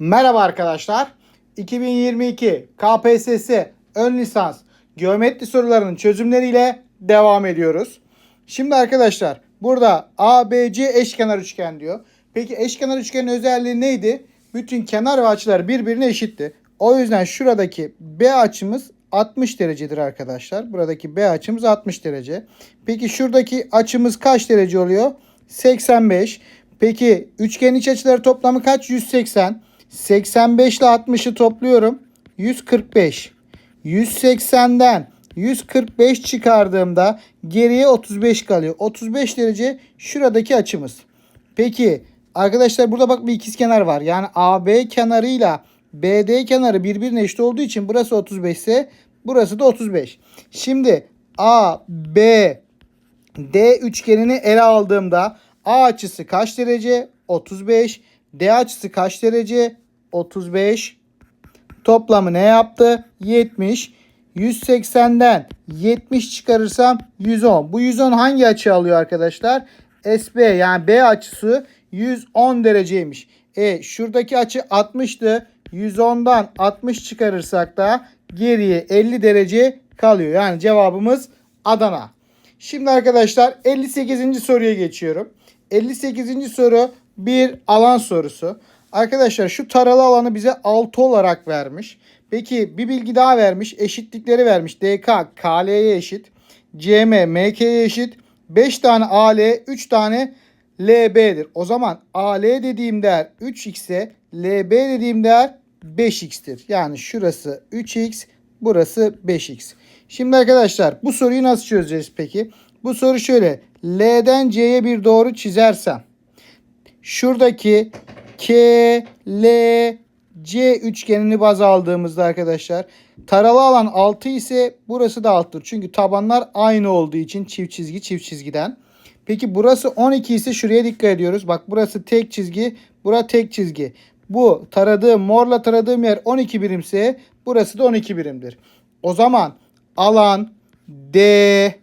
Merhaba arkadaşlar. 2022 KPSS ön lisans geometri sorularının çözümleriyle devam ediyoruz. Şimdi arkadaşlar burada ABC eşkenar üçgen diyor. Peki eşkenar üçgenin özelliği neydi? Bütün kenar ve açılar birbirine eşitti. O yüzden şuradaki B açımız 60 derecedir arkadaşlar. Buradaki B açımız 60 derece. Peki şuradaki açımız kaç derece oluyor? 85. Peki üçgenin iç açıları toplamı kaç? 180. 85 ile 60'ı topluyorum. 145. 180'den 145 çıkardığımda geriye 35 kalıyor. 35 derece şuradaki açımız. Peki arkadaşlar burada bak bir ikizkenar var. Yani AB kenarıyla BD kenarı birbirine eşit olduğu için burası 35 ise burası da 35. Şimdi A, B, D üçgenini ele aldığımda A açısı kaç derece? 35. D açısı kaç derece? 35. Toplamı ne yaptı? 70. 180'den 70 çıkarırsam 110. Bu 110 hangi açı alıyor arkadaşlar? SB yani B açısı 110 dereceymiş. E şuradaki açı 60'tı. 110'dan 60 çıkarırsak da geriye 50 derece kalıyor. Yani cevabımız Adana. Şimdi arkadaşlar 58. soruya geçiyorum. 58. soru bir alan sorusu. Arkadaşlar şu taralı alanı bize 6 olarak vermiş. Peki bir bilgi daha vermiş. Eşitlikleri vermiş. DK KL'ye eşit. CM MK'ye eşit. 5 tane AL 3 tane LB'dir. O zaman AL dediğim değer 3x ise LB dediğim değer 5x'tir. Yani şurası 3x burası 5x. Şimdi arkadaşlar bu soruyu nasıl çözeceğiz peki? Bu soru şöyle. L'den C'ye bir doğru çizersem şuradaki K, L, C üçgenini baz aldığımızda arkadaşlar taralı alan 6 ise burası da 6'dır. Çünkü tabanlar aynı olduğu için çift çizgi çift çizgiden. Peki burası 12 ise şuraya dikkat ediyoruz. Bak burası tek çizgi, bura tek çizgi. Bu taradığım morla taradığım yer 12 birimse burası da 12 birimdir. O zaman alan D,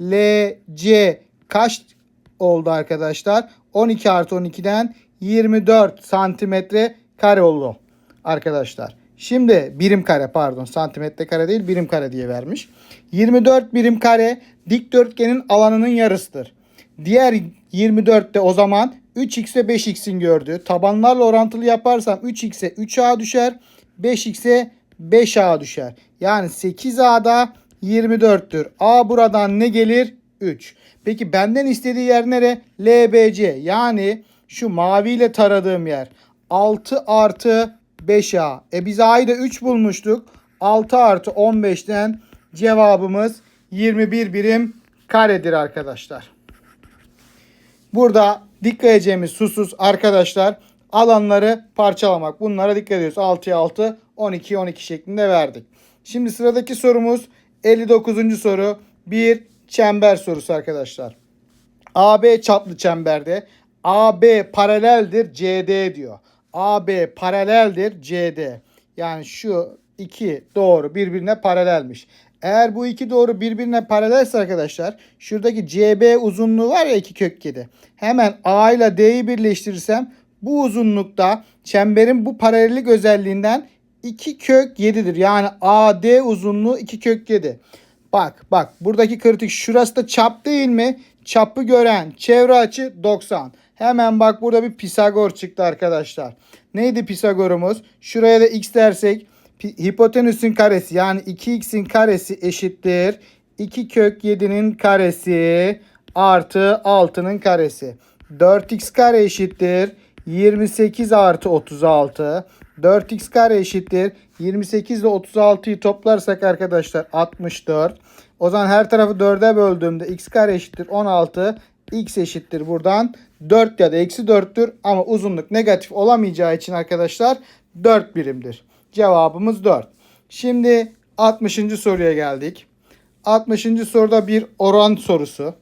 L, C kaç oldu arkadaşlar? 12 artı 12'den 24 santimetre kare oldu arkadaşlar. Şimdi birim kare pardon santimetre kare değil birim kare diye vermiş. 24 birim kare dikdörtgenin alanının yarısıdır. Diğer 24'te o zaman 3x ve 5x'in gördüğü tabanlarla orantılı yaparsam 3x'e 3a düşer 5x'e 5a düşer. Yani 8a'da 24'tür. A buradan ne gelir? 3. Peki benden istediği yer nere? LBC yani şu maviyle taradığım yer. 6 artı 5A. E biz A'yı da 3 bulmuştuk. 6 artı 15'ten cevabımız 21 birim karedir arkadaşlar. Burada dikkat edeceğimiz susuz arkadaşlar alanları parçalamak. Bunlara dikkat ediyoruz. 6'ya 6, 12'ye 12 şeklinde verdik. Şimdi sıradaki sorumuz 59. soru. Bir çember sorusu arkadaşlar. AB çaplı çemberde AB paraleldir CD diyor. AB paraleldir CD. Yani şu iki doğru birbirine paralelmiş. Eğer bu iki doğru birbirine paralelse arkadaşlar şuradaki CB uzunluğu var ya iki kök 7. Hemen A ile D'yi birleştirirsem bu uzunlukta çemberin bu paralellik özelliğinden 2 kök 7'dir. Yani AD uzunluğu 2 kök 7. Bak bak buradaki kritik şurası da çap değil mi? Çapı gören çevre açı 90. Hemen bak burada bir Pisagor çıktı arkadaşlar. Neydi Pisagor'umuz? Şuraya da x dersek hipotenüsün karesi yani 2x'in karesi eşittir. 2 kök 7'nin karesi artı 6'nın karesi. 4x kare eşittir. 28 artı 36. 4x kare eşittir. 28 ile 36'yı toplarsak arkadaşlar 64. O zaman her tarafı 4'e böldüğümde x kare eşittir 16. x eşittir buradan 4 ya da eksi 4'tür. Ama uzunluk negatif olamayacağı için arkadaşlar 4 birimdir. Cevabımız 4. Şimdi 60. soruya geldik. 60. soruda bir oran sorusu.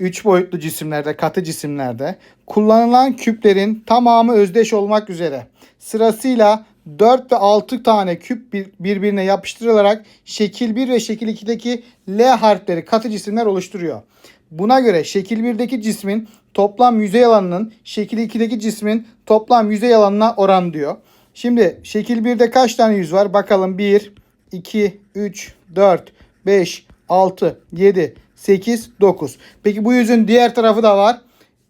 3 boyutlu cisimlerde, katı cisimlerde kullanılan küplerin tamamı özdeş olmak üzere sırasıyla 4 ve 6 tane küp bir- birbirine yapıştırılarak şekil 1 ve şekil 2'deki L harfleri katı cisimler oluşturuyor. Buna göre şekil 1'deki cismin toplam yüzey alanının şekil 2'deki cismin toplam yüzey alanına oran diyor. Şimdi şekil 1'de kaç tane yüz var? Bakalım 1, 2, 3, 4, 5, 6, 7, 8, 9. Peki bu yüzün diğer tarafı da var.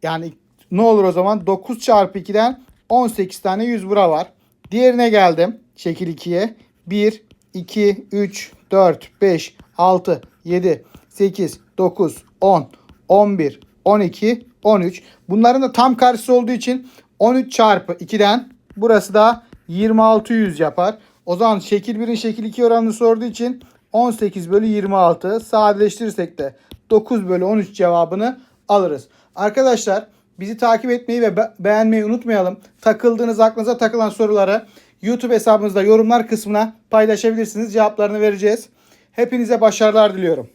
Yani ne olur o zaman? 9 çarpı 2'den 18 tane yüz bura var. Diğerine geldim. Şekil 2'ye. 1, 2, 3, 4, 5, 6, 7, 8, 9, 10, 11, 12, 13. Bunların da tam karşısı olduğu için 13 çarpı 2'den burası da 26 yüz yapar. O zaman şekil 1'in şekil 2 oranını sorduğu için 18 bölü 26 sadeleştirirsek de 9 bölü 13 cevabını alırız. Arkadaşlar bizi takip etmeyi ve be- beğenmeyi unutmayalım. Takıldığınız aklınıza takılan soruları YouTube hesabımızda yorumlar kısmına paylaşabilirsiniz. Cevaplarını vereceğiz. Hepinize başarılar diliyorum.